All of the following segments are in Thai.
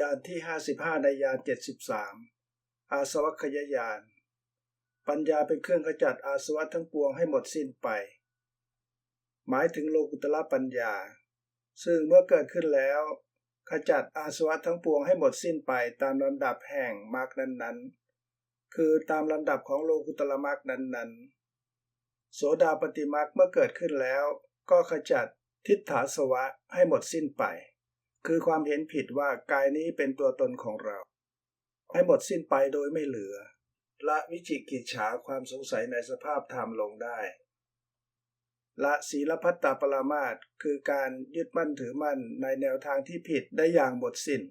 ยานที่ 55 ในยาน 73 อาสวัคยายานปัญญาเป็นเครื่องขจัดอาสวะทั้งปวงให้หมดสิ้นไป หมายถึงโลกุตละปัญญา ซึ่งเมื่อเกิดขึ้นแล้ว ขจัดอาสวะทั้งปวงให้หมดสิ้นไปตามลำดับแห่งมรรคนั้นๆ คือตามลำดับของโลกุตละมรรคนั้นๆ โสดาปฏิมรรคเมื่อเกิดขึ้นแล้ว ก็ขจัดทิฏฐาสวะให้หมดสิ้นไป คือความเห็นผิดว่ากายนี้เป็นตัวตนของเรา ให้หมดสิ้นไปโดยไม่เหลือ ละวิจิกิจฉาความสงสัยในสภาพธรรมลงได้ ละศีลพัตตาปรามาตคือการยึดมั่นถือมั่นในแนวทางที่ผิดได้อย่างหมดสิ้น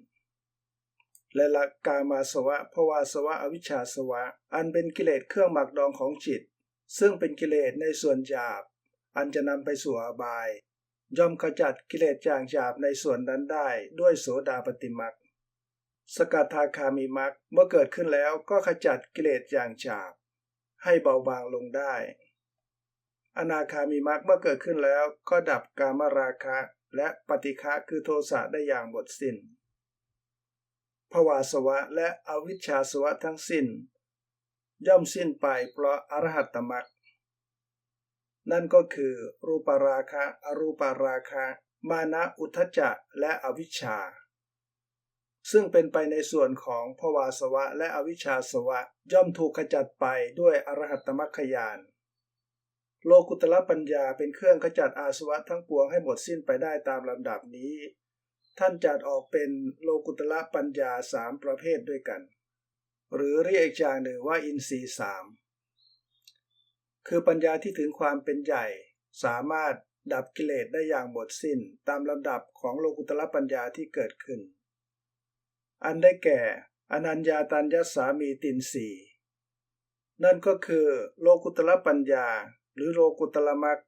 และละกามาสวะภวาสวะอวิชชาสวะ อันเป็นกิเลสเครื่องหมักดองของจิต ซึ่งเป็นกิเลสในส่วนหยาบ อันจะนำไปสู่อบาย ย่อมขจัดกิเลสจางหยาบในส่วนนั้นได้ด้วยโสดาปฏิมักสกัทาคามีมักเมื่อเกิดขึ้นแล้วก็ขจัดกิเลสจางหยาบให้เบาบางลงได้ อนาคามีมักเมื่อเกิดขึ้นแล้วก็ดับกามราคะและปฏิฆะคือโทสะได้อย่างหมดสิน้นภวาสวะและอวิชชาสวะทั้งสิ้น ย่อมสิ้นไปเพราะอรหัตตมัก นั่นก็คือรูปราคะอรูปราคะ มานะอุทจจะและอวิชชา ซึ่งเป็นไปในส่วนของภวาสวะและอวิชชาสวะย่อมถูกขจัดไปด้วยอรหัตมัคคยานโลกุตละปัญญาเป็นเครื่องขจัดอาสวะทั้งปวงให้หมดสิ้นไปได้ตามลำดับนี้ ท่านจัดออกเป็นโลกุตละปัญญาสามประเภทด้วยกัน หรือเรียกอีกอย่างหนึ่งว่าอินทรีสาม คือปัญญาที่ถึงความเป็นใหญ่ สามารถดับกิเลสได้อย่างหมดสิ้นตามลำดับของโลกุตละปัญญาที่เกิดขึ้น อันได้แก่ อนัญญาตัญญสามีตินสีนั่นก็คือโลกุตละปัญญา หรือโลกุตละมัก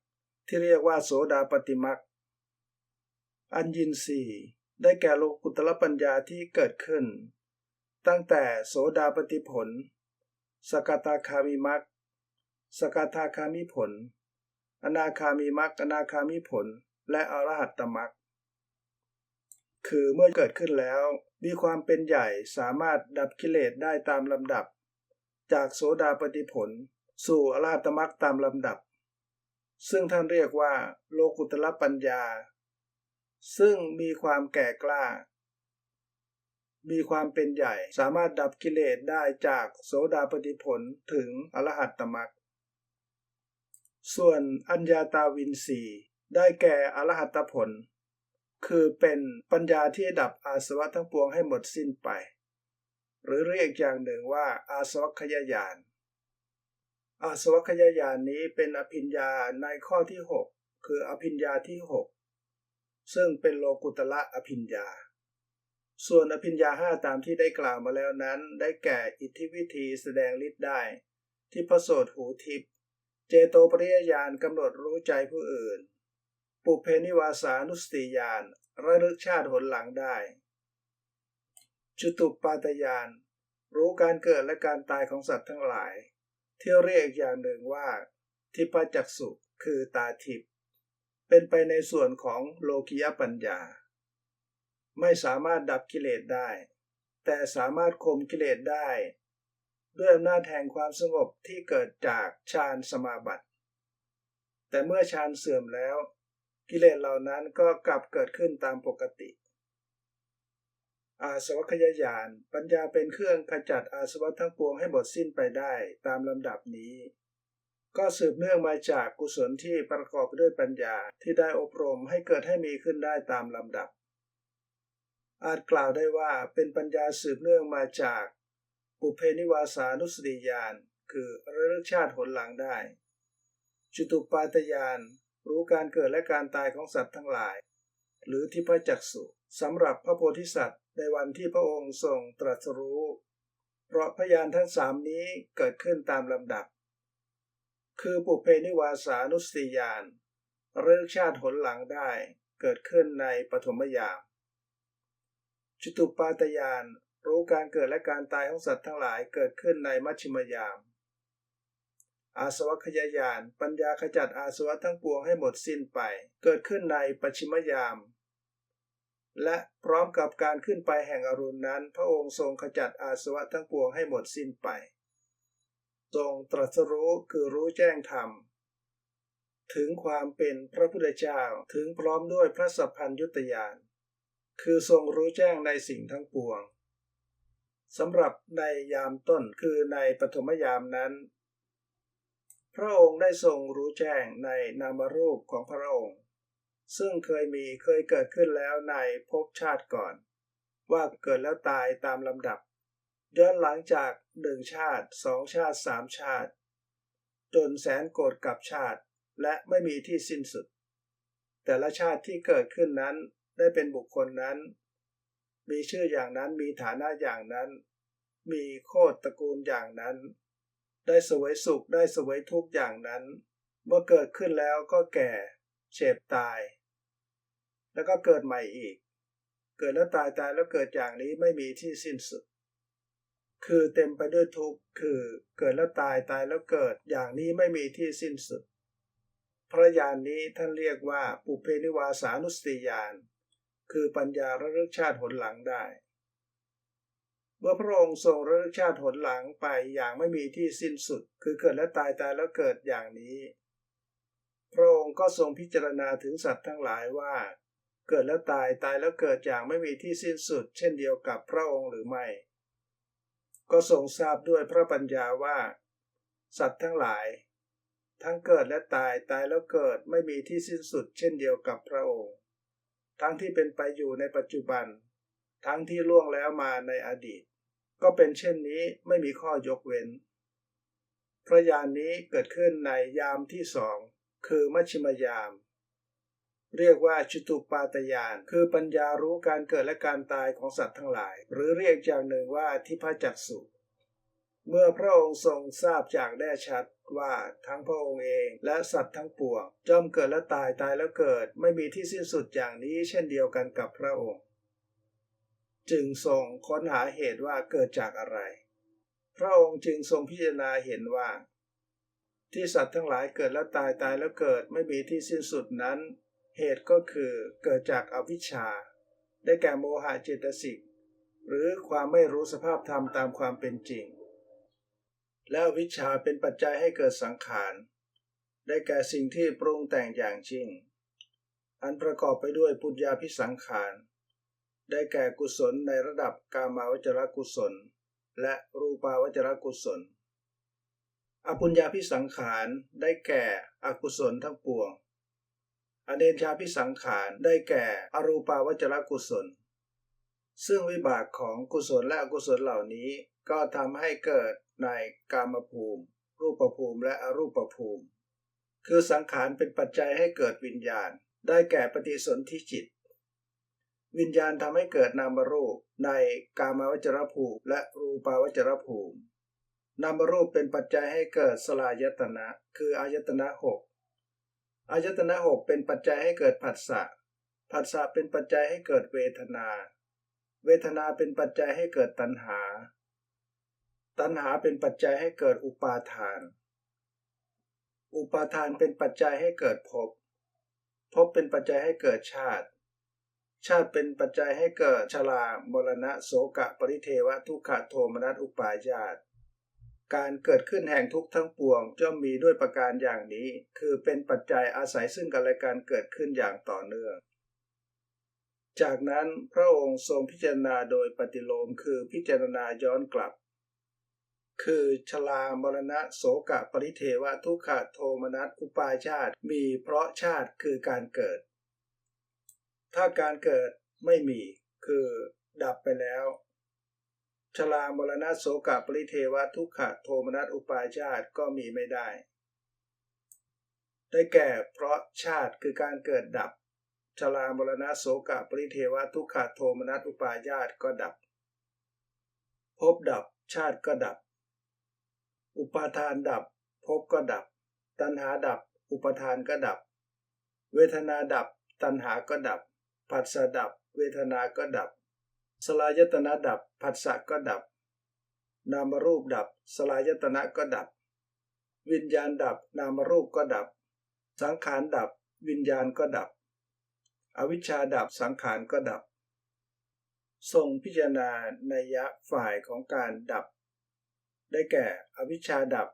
ที่เรียกว่าโสดาปฏิมักอัญญินสีได้แก่โลกุตละปัญญาที่เกิดขึ้น ตั้งแต่โสดาปฏิผล สกตาคามิมัก สกทาคามิผล อนาคามิมักอนาคามิผล และอรหัตตมักคือเมื่อเกิดขึ้นแล้ว มีความเป็นใหญ่สามารถดับกิเลสได้ตามลำดับ จากโสดาปฏิผล สู่อรหัตตมักตามลำดับ ซึ่งท่านเรียกว่า โลกุตละปัญญา ซึ่งมีความแก่กล้า มีความเป็นใหญ่สามารถดับกิเลสได้จากโสดาปฏิผลถึงอรหัตตมัก ส่วนอัญญาตาวินสีได้แก่อรหัตผล คือเป็นปัญญาที่ดับอาสวะทั้งปวงให้หมดสิ้นไป หรือเรียกอย่างหนึ่งว่าอาสวัคยายาน อาสวัคยายานนี้เป็นอภิญญาในข้อที่ 6 คืออภิญญาที่ 6 ซึ่งเป็นโลกุตละอภิญญา ส่วนอภิญญาห้าตามที่ได้กล่าวมาแล้วนั้น ได้แก่อิทธิวิธีแสดงฤทธิ์ได้ ที่พระโสดหูทิพ เจโตปริยญาณกำหนดรู้ใจผู้อื่น ปุเพนิวาสานุสติญาณระลึกชาติหนหลังได้ จุตุปาตญาณรู้การเกิดและการตายของสัตว์ทั้งหลาย ที่เรียกอย่างหนึ่งว่า ทิพจักสุคือตาทิพเป็นไปในส่วนของโลกิยปัญญา ไม่สามารถดับกิเลสได้ แต่สามารถข่มกิเลสได้ ด้วยอำนาจแห่งความสงบที่เกิดจากฌานสมาบัติ แต่เมื่อฌานเสื่อมแล้ว กิเลสเหล่านั้นก็กลับเกิดขึ้นตามปกติ อาสวัคยายานปัญญาเป็นเครื่องขจัดอาสวะทั้งปวงให้หมดสิ้นไปได้ตามลำดับนี้ ก็สืบเนื่องมาจากกุศลที่ประกอบด้วยปัญญาที่ได้อบรมให้เกิดให้มีขึ้นได้ตามลำดับอาจกล่าวได้ว่าเป็นปัญญาสืบเนื่องมาจาก ปุเพนิวาสานุสติญาณคือระลึกชาติหนหลังได้ จุตุปาตญาณรู้การเกิดและการตายของสัตว์ทั้งหลาย หรือทิพจักสุสำหรับพระโพธิสัตว์ ในวันที่พระองค์ทรงตรัสรู้ เพราะพยานทั้งสามนี้เกิดขึ้นตามลำดับ คือปุเพนิวาสานุสติญาณเรื่องชาติหนหลังได้เกิดขึ้นในปฐมยามจุตุปาตญาณ รู้การเกิดและการตายของสัตว์ทั้งหลายเกิดขึ้นในมัชชิมยาม อาสวัคยายาน ปัญญาขจัดอาสวะทั้งปวงให้หมดสิ้นไป เกิดขึ้นในปัชิมยาม และพร้อมกับการขึ้นไปแห่งอรุณนั้น พระองค์ทรงขจัดอาสวะทั้งปวงให้หมดสิ้นไป ทรงตรัสรู้คือรู้แจ้งธรรมถึงความเป็นพระพุทธเจ้าถึงพร้อมด้วยพระสัพพัญยุตยาน คือทรงรู้แจ้งในสิ่งทั้งปวง สำหรับในยามต้นคือในปฐมยามนั้น พระองค์ได้ทรงรู้แจ้งในนามรูปของพระองค์ ซึ่งเคยมีเคยเกิดขึ้นแล้วในภพชาติก่อน ว่าเกิดแล้วตายตามลำดับย้อนหลังจากหนึ่งชาติสองชาติสามชาติ จนแสนโกรธกับชาติและไม่มีที่สิ้นสุด แต่ละชาติที่เกิดขึ้นนั้นได้เป็นบุคคลนั้น มีชื่ออย่างนั้นมีฐานะอย่างนั้น มีโคตรตระกูลอย่างนั้น ได้สวยสุขได้สวยทุกอย่างนั้น เมื่อเกิดขึ้นแล้วก็แก่เจ็บตาย แล้วก็เกิดใหม่อีก เกิดแล้วตายตายแล้วเกิดอย่างนี้ไม่มีที่สิ้นสุด คือเต็มไปด้วยทุกข์คือเกิดแล้วตายตายแล้วเกิดอย่างนี้ไม่มีที่สิ้นสุดพระญาณนนี้ท่านเรียกว่าปุเพนิวาสานุสติญาณ คือปัญญาระลึกชาติหนหลังได้ เมื่อพระองค์ทรงระลึกชาติหนหลังไปอย่างไม่มีที่สิ้นสุด คือเกิดและตายตายแล้วเกิดอย่างนี้ พระองค์ก็ทรงพิจารณาถึงสัตว์ทั้งหลายว่า เกิดแล้วตายตายแล้วเกิดอย่างไม่มีที่สิ้นสุด เช่นเดียวกับพระองค์หรือไม่ ก็ทรงทราบด้วยพระปัญญาว่า สัตว์ทั้งหลาย ทั้งเกิดและตายตายแล้วเกิดไม่มีที่สิ้นสุด เช่นเดียวกับพระองค์ ทั้งที่เป็นไปอยู่ในปัจจุบัน ทั้งที่ล่วงแล้วมาในอดีต ก็เป็นเช่นนี้ไม่มีข้อยกเว้น พระญานนี้เกิดขึ้นในยามที่สองคือมัชชิมยาม เรียกว่าชุตุปาตยาน คือปัญญารู้การเกิดและการตายของสัตว์ทั้งหลาย หรือเรียกอย่างหนึ่งว่าทิพจักสุเมื่อพระองค์ทรงทราบจากแน่ชัดว่าทั้งพระองค์เองและสัตว์ทั้งปวงจอมเกิดและตายตายแล้วเกิดไม่มีที่สิ้นสุดอย่างนี้เช่นเดียวกันกับพระองค์ จึงทรงค้นหาเหตุว่าเกิดจากอะไร พระองค์จึงทรงพิจารณาเห็นว่า ที่สัตว์ทั้งหลายเกิดแล้วตายตายแล้วเกิดไม่มีที่สิ้นสุดนั้น เหตุก็คือเกิดจากอวิชชา ได้แก่โมหะเจตสิกหรือความไม่รู้สภาพธรรมตามความเป็นจริง แล้ววิชาเป็นปัจจัยให้เกิดสังขาร ได้แก่สิ่งที่ปรุงแต่งอย่างจริง อันประกอบไปด้วยปุญญาพิสังขาร ได้แก่กุศลในระดับกามาวจรกุศล และรูปาวจรกุศล อปุญญาพิสังขาร ได้แก่อกุศลทั้งปวง อเนชาพิสังขาร ได้แก่อรูปาวจรกุศล ซึ่งวิบากของกุศลและอกุศลเหล่านี้ก็ทำให้เกิด ในกามภูมิ รูปภูมิและอรูปภูมิ คือสังขารเป็นปัจจัยให้เกิดวิญญาณ ได้แก่ปฏิสนธิจิต วิญญาณทำให้เกิดนามรูปในกามวจรภูมิ และรูปาวจรภูมิ นามรูปเป็นปัจจัยให้เกิดสลายตนะ คืออายตนะหกอายตนะหกเป็นปัจจัยให้เกิดผัสสะผัสสะเป็นปัจจัยให้เกิดเวทนา เวทนาเป็นปัจจัยให้เกิดตัณหา ตัณหาเป็นปัจจัยให้เกิดอุปาทาน อุปาทานเป็นปัจจัยให้เกิดภพ ภพเป็นปัจจัยให้เกิดชาติ ชาติเป็นปัจจัยให้เกิดชรามรณะโสกะปริเทวะทุกขโทมนัสอุปาญาต การเกิดขึ้นแห่งทุกทั้งปวงจะมีด้วยประการอย่างนี้ คือเป็นปัจจัยอาศัยซึ่งกันและการเกิดขึ้นอย่างต่อเนื่องจากนั้นพระองค์ทรงพิจารณาโดยปฏิโลมคือพิจารณาย้อนกลับ คือชลามรณะโสกะปริเทวะทุกขโทมนัสอุปาชาติมีเพราะชาติคือการเกิด ถ้าการเกิดไม่มีคือดับไปแล้วชลามรณะโสกะปริเทวะทุกขโทมนัสอุปาชาติก็มีไม่ได้ ได้แก่เพราะชาติคือการเกิดดับชลามรณะโสกะปริเทวะทุกขโทมนัสอุปาญาตก็ดับ พบดับชาติก็ดับ อุปาทานดับภพก็ดับ ตัณหาดับ อุปทานก็ดับ เวทนาดับ ตัณหาก็ดับผัสสะดับ เวทนาก็ดับ สลายตนะดับผัสสะก็ดับ นามรูปดับ สลายตนะก็ดับ วิญญาณดับ นามรูปก็ดับ สังขารดับ วิญญาณก็ดับ อวิชชาดับสังขารก็ดับทรงพิจารณาในยะฝ่ายของการดับ ได้แก่อวิชชาดับ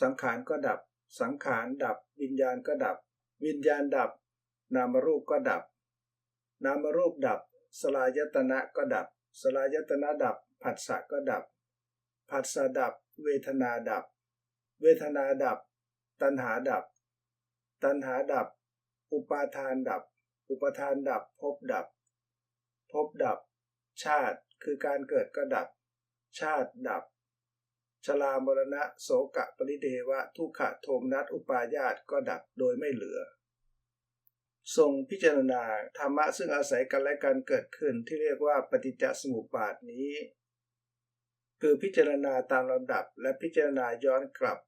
สังขารก็ดับ สังขารดับ วิญญาณก็ดับ วิญญาณดับ นามรูปก็ดับ นามรูปดับ สลายตนะก็ดับ สลายตนะดับผัสสะก็ดับผัสสะดับ เวทนาดับ เวทนาดับ ตัณหาดับ ตัณหาดับ อุปาทานดับ อุปทานดับภพดับภพดับ ชาติคือการเกิดก็ดับ ชาติดับ ชรามรณะโสกะปริเดวะ ทุกขโทมนัสอุปาญาตก็ดับโดยไม่เหลือ ทรงพิจารณาธรรมะซึ่งอาศัยกันและกันเกิดขึ้นที่เรียกว่าปฏิจจสมุปบาทนี้ คือพิจารณาตามลำดับและพิจารณาย้อนกลับ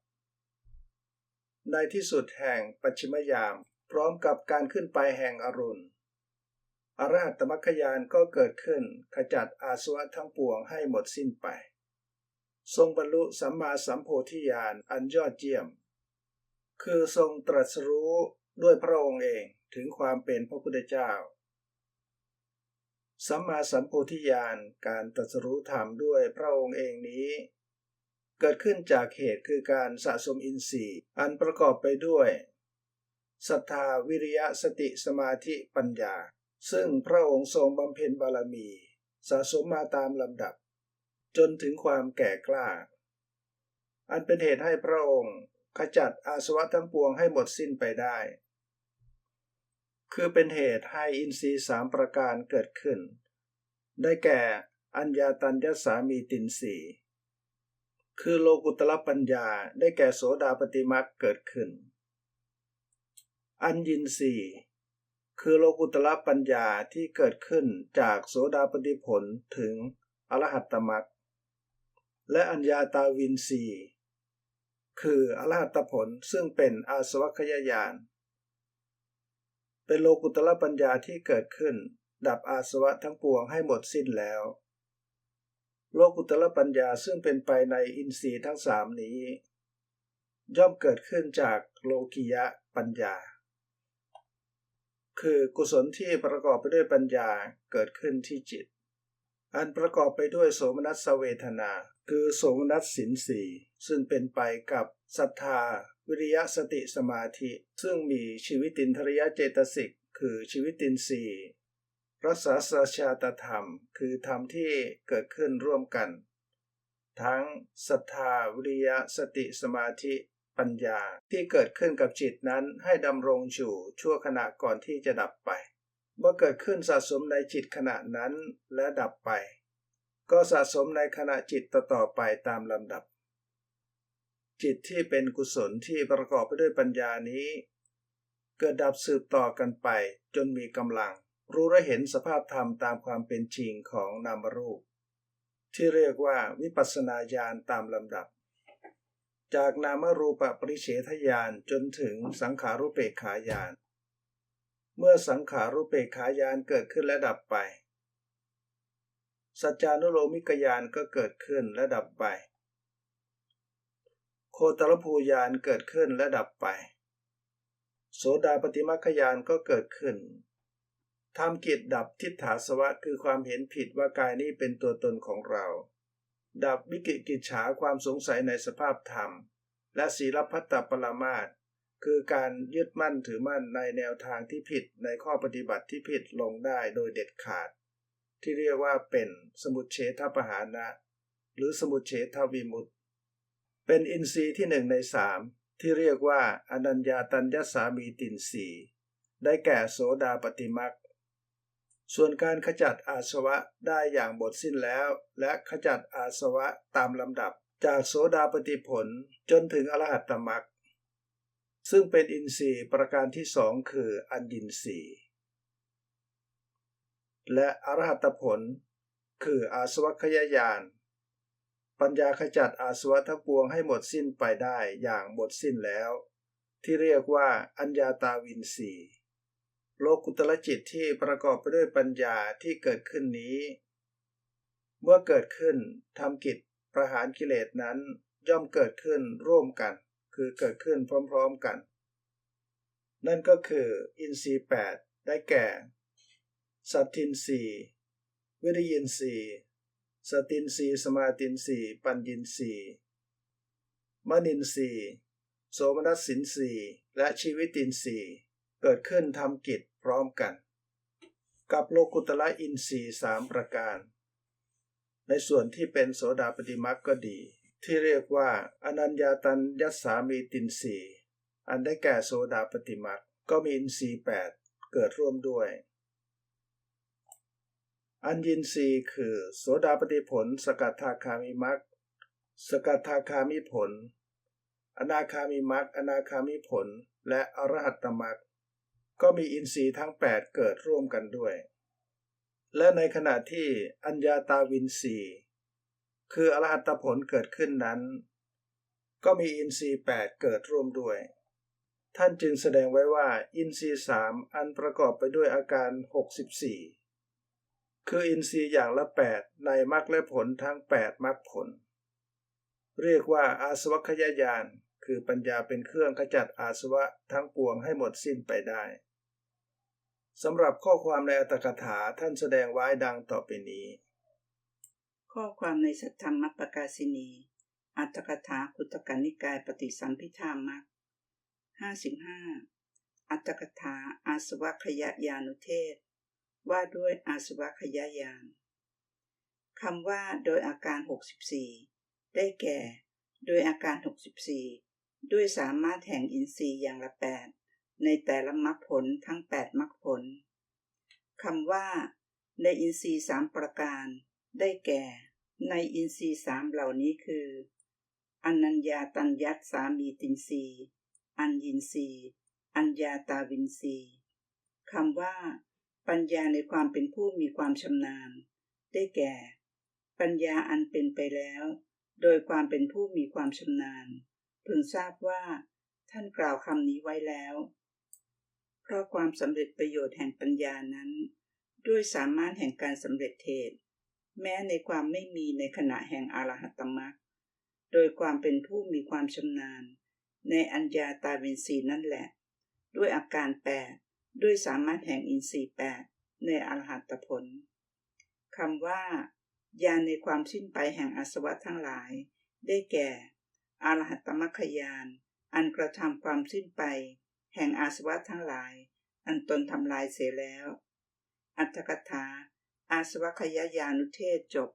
ในที่สุดแห่งปัจฉิมยาม พร้อมกับการขึ้นไปแห่งอรุณอรหัตตมัคคยานก็เกิดขึ้นขจัดอาสวะทั้งปวงให้หมดสิ้นไป ทรงบรรลุสัมมาสัมโพธิญาณอันยอดเยี่ยม คือทรงตรัสรู้ด้วยพระองค์เองถึงความเป็นพระพุทธเจ้า สัมมาสัมโพธิญาณการตรัสรู้ธรรมด้วยพระองค์เองนี้ เกิดขึ้นจากเหตุคือการสะสมอินทรีย์อันประกอบไปด้วยศรัทธาวิริยะสติสมาธิปัญญา ซึ่งพระองค์ทรงบำเพ็ญบารมี สะสมมาตามลำดับ จนถึงความแก่กล้า อันเป็นเหตุให้พระองค์ขจัดอาสวะทั้งปวงให้หมดสิ้นไปได้ คือเป็นเหตุให้อินทรีย์สามประการเกิดขึ้น ได้แก่อัญญาตัญญสามีตินสีคือโลกุตละปัญญาได้แก่โสดาปฏิมักเกิดขึ้น อัญญินสีคือโลกุตละปัญญาที่เกิดขึ้นจากโสดาปฏิผลถึงอรหัตตมัก และอัญญาตาวินสีคืออรหัตผลซึ่งเป็นอาสวัคยายาน เป็นโลกุตละปัญญาที่เกิดขึ้น ดับอาสวะทั้งปวงให้หมดสิ้นแล้ว โลกุตละปัญญาซึ่งเป็นไปในอินทรีย์ทั้งสามนี้ ย่อมเกิดขึ้นจากโลกิยะปัญญา คือกุศลที่ประกอบไปด้วยปัญญาเกิดขึ้นที่จิต อันประกอบไปด้วยโสมนัสเวทนา คือโสมนัสสินสีซึ่งเป็นไปกับศรัทธา วิริยะสติสมาธิ ซึ่งมีชีวิตินทริยเจตสิก คือชีวิตินสีรัศสชาตธรรม คือธรรมที่เกิดขึ้นร่วมกัน ทั้งศรัทธาวิริยะสติสมาธิปัญญาที่เกิดขึ้นกับจิตนั้นให้ดำรงอยู่ชั่วขณะก่อนที่จะดับไป เมื่อเกิดขึ้นสะสมในจิตขณะนั้นและดับไป ก็สะสมในขณะจิตต่อๆไปตามลำดับ จิตที่เป็นกุศลที่ประกอบไปด้วยปัญญานี้ เกิดดับสืบต่อกันไปจนมีกำลัง รู้และเห็นสภาพธรรมตามความเป็นจริงของนามรูป ที่เรียกว่าวิปัสสนาญาณตามลำดับ จากนามรูปปริเฉทญาณจนถึงสังขารุเปกขายานเมื่อสังขารุเปกขายานเกิดขึ้นและดับไป สัจจานุโลมิกยานก็เกิดขึ้นและดับไป โคตรภูยานเกิดขึ้นและดับไป โสดาปฏิมัคยานก็เกิดขึ้นทำกิจดับทิฏฐาสวะคือความเห็นผิดว่ากายนี้เป็นตัวตนของเรา ดับวิกิกิจฉาความสงสัยในสภาพธรรม และศีลพัตตปรมาตคือการยึดมั่นถือมั่นในแนวทางที่ผิดในข้อปฏิบัติที่ผิดลงได้โดยเด็ดขาด ที่เรียกว่าเป็นสมุทเฉทปหานะ หรือสมุทเฉทวิมุตเป็นอินทรีย์ที่หนึ่งในสามที่เรียกว่าอนัญญาตัญญสามีตินสีได้แก่โสดาปฏิมักส่วนการขจัดอาสวะได้อย่างหมดสิ้นแล้ว และขจัดอาสวะตามลำดับจากโสดาปฏิผลจนถึงอรหัตตมักซึ่งเป็นอินทรีย์ประการที่สองคืออันยินทรีย์ และอรหัตผล คืออาสวัคยายาน ปัญญาขจัดอาสวะทั้งปวงให้หมดสิ้นไปได้อย่างหมดสิ้นแล้ว ที่เรียกว่าอัญญาตาวินสีโลกุตละจิตที่ประกอบไปด้วยปัญญาที่เกิดขึ้นนี้ เมื่อเกิดขึ้นทำกิจประหารกิเลสนั้นย่อมเกิดขึ้นร่วมกัน คือเกิดขึ้นพร้อมๆกัน นั่นก็คืออินทรีย์แปดได้แก่ สัตทินสีวิริยินทรีสตินทรีสมาตินทรีปัญญินทรีมนินทรีโสมนัสสินทรีและชีวิตินทรีเกิดขึ้นทำกิจพร้อมกัน กับโลกุตละอินทรีสามประการ ในส่วนที่เป็นโสดาปฏิมักก็ดี ที่เรียกว่าอนัญญาตัญยัสามีตินทรีอันได้แก่โสดาปฏิมักก็มีอินทรีย์แปดเกิดร่วมด้วย อัญญินรีคือ โสดาปฏิผล สกัดทาคามิมักสกัดทาคามิผล อนาคามิมักอนาคามิผล และอรหัตตมักก็มีอินทรีย์ทั้ง 8 เกิดร่วมกันด้วย และในขณะที่อัญญาตาวินรีคืออรหัตผลเกิดขึ้นนั้น ก็มีอินทรีย์ 8 เกิดร่วมด้วย ท่านจึงแสดงไว้ว่าอินทรีย์สามอันประกอบไปด้วยอาการ 64 คืออินทรีย์อย่างละ 8 ในมรรคและผลทั้ง 8มรรคผล เรียกว่าอาสวัคยายาน คือปัญญาเป็นเครื่องขจัดอาสวะทั้งปวงให้หมดสิ้นไปได้สำหรับข้อความในอัตถกถาท่านแสดงไว้ดังต่อไปนี้ ข้อความในสัทธรรมปกาสินี อัตถกถาคุตกนิกายปฏิสัมพิธามักห้าสิบห้าอัตถกถาอาสวะขยายานุเทศ ว่าด้วยอาสวะขยายานคำว่าโดยอาการ 64 ได้แก่ โดยอาการ 64 ด้วยสามารถแห่งอินทรีย์อย่างละแปดในแต่ละมรรคผลทั้ง8มรรคผลคำว่า ในอินทรีย์สามประการ ได้แก่ ในอินทรีย์สามเหล่านี้คืออนัญญาตัญญัตสามีตินทรีย์อัญญินทรีย์อัญญาตาวินทรีย์คำว่า ปัญญาในความเป็นผู้มีความชำนาญ ได้แก่ ปัญญาอันเป็นไปแล้ว โดยความเป็นผู้มีความชำนาญ พึงทราบว่า ท่านกล่าวคำนี้ไว้แล้ว เพราะความสำเร็จประโยชน์แห่งปัญญานั้น ด้วยสามารถแห่งการสำเร็จเทศ แม้ในความไม่มีในขณะแห่งอรหัตตมรรคโดยความเป็นผู้มีความชำนาญ ในอัญญาตาเวนทรีนั่นแหละ ด้วยอาการแปด ด้วยสามารถแห่งอินทรีย์แปดในอรหัตผลคำว่าญาณในความสิ้นไปแห่งอาสวะทั้งหลาย ได้แก่อรหัตมัคคยานอันกระทำความสิ้นไป แห่งอาสวะทั้งหลาย อันตนทำลายเสียแล้ว อัตถกถาอาสวะขยายานุเทศจบ